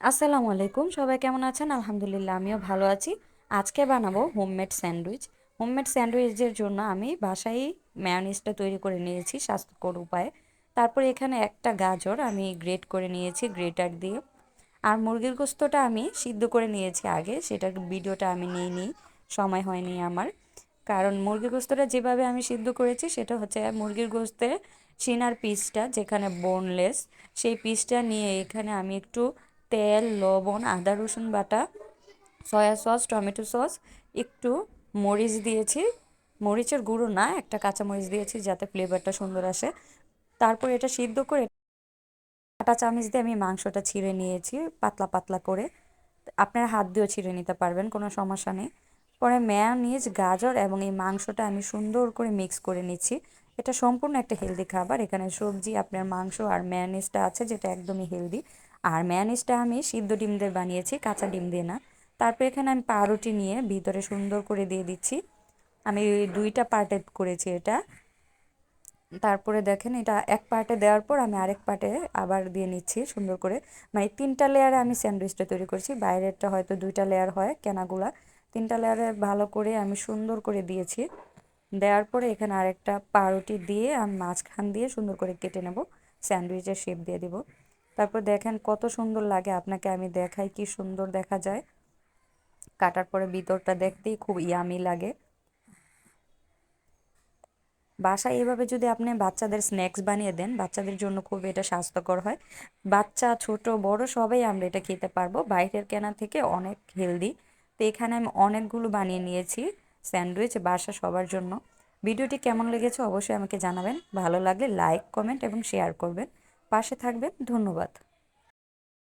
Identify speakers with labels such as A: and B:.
A: আসসালামু আলাইকুম, সবাই কেমন আছেন? আলহামদুলিল্লাহ, আমিও ভালো আছি। আজকে বানাবো হোমমেড স্যান্ডউইচ। হোমমেড স্যান্ডউইচের জন্য আমি বাসায় ম্যায়োনিজটা তৈরি করে নিয়েছি স্বাস্থ্যকর উপায়ে। তারপর এখানে একটা গাজর আমি গ্রেট করে নিয়েছি, গ্রেটার দিয়ে। আর মুরগির গোস্তটা আমি সিদ্ধ করে নিয়েছি আগে সেটার ভিডিওটা আমি নিয়ে নিই সময় হয়নি আমার। কারণ মুরগির গোস্তটা যেভাবে আমি সিদ্ধ করেছি, সেটা হচ্ছে মুরগির গোস্তের সিনার পিসটা, যেখানে বোনলেস সেই পিসটা নিয়ে এখানে আমি একটু তেল, লবণ, আদা, রসুন বাটা, সয়া সস, টমেটো সস, একটু মরিচ দিয়েছি। মরিচের গুঁড়ো না, একটা কাঁচা মরিচ দিয়েছি যাতে ফ্লেভারটা সুন্দর আসে। তারপর এটা সিদ্ধ করে কাঁটা চামচ দিয়ে আমি মাংসটা ছিঁড়ে নিয়েছি পাতলা পাতলা করে। আপনারা হাত দিয়েও ছিঁড়ে নিতে পারবেন, কোনো সমস্যা নেই। পরে মেয়ানিজ গাজর এবং এই মাংসটা আমি সুন্দর করে মিক্স করে নিচ্ছি। এটা সম্পূর্ণ একটা হেলদি খাবার। এখানে সবজি, আপনার মাংস আর ম্যানিজটা আছে যেটা একদমই হেলদি আর ম্যানিজটা আমি সিদ্ধ ডিম দিয়ে বানিয়েছি, কাঁচা ডিম দিয়ে না। তারপর এখানে আমি পাউরুটি নিয়ে ভিতরে সুন্দর করে দিয়ে দিচ্ছি। আমি দুইটা পার্টে করেছি এটা। তারপরে দেখেন এটা এক পার্টে দেওয়ার পর আমি আরেক পার্টে আবার দিয়ে নিচ্ছি সুন্দর করে। মানে তিনটা লেয়ারে আমি স্যান্ডউইচটা তৈরি করছি। বাইরেরটা হয়তো দুইটা লেয়ার হয় কেনাগুলা। তিনটা লেয়ারে ভালো করে আমি সুন্দর করে দিয়েছি। দেওয়ার পরে এখানে আরেকটা পাউরুটি দিয়ে আমি মাঝখান দিয়ে সুন্দর করে কেটে নেব। স্যান্ডউইচের শেপ দিয়ে দেব। তারপর দেখেন কত সুন্দর লাগে আপনাকে আমি দেখাই, কি সুন্দর দেখা যায়। কাটার পরে ভিতরটা দেখতেই খুব ইয়ামি লাগে। বাসায় এভাবে যদি আপনি বাচ্চাদের স্ন্যাক্স বানিয়ে দেন, বাচ্চাদের জন্য খুব এটা স্বাস্থ্যকর হয়। বাচ্চা, ছোট, বড় সবাই আমরা এটা খেতে পারব। বাইরের কেনা থেকে অনেক হেলদি তো এখানে আমি অনেকগুলো বানিয়ে নিয়েছি স্যান্ডউইচ বাসা সবার জন্য। ভিডিওটি কেমন লেগেছে অবশ্যই আমাকে জানাবেন। ভালো লাগলে লাইক, কমেন্ট এবং শেয়ার করবেন। পাশে থাকবেন ধন্যবাদ।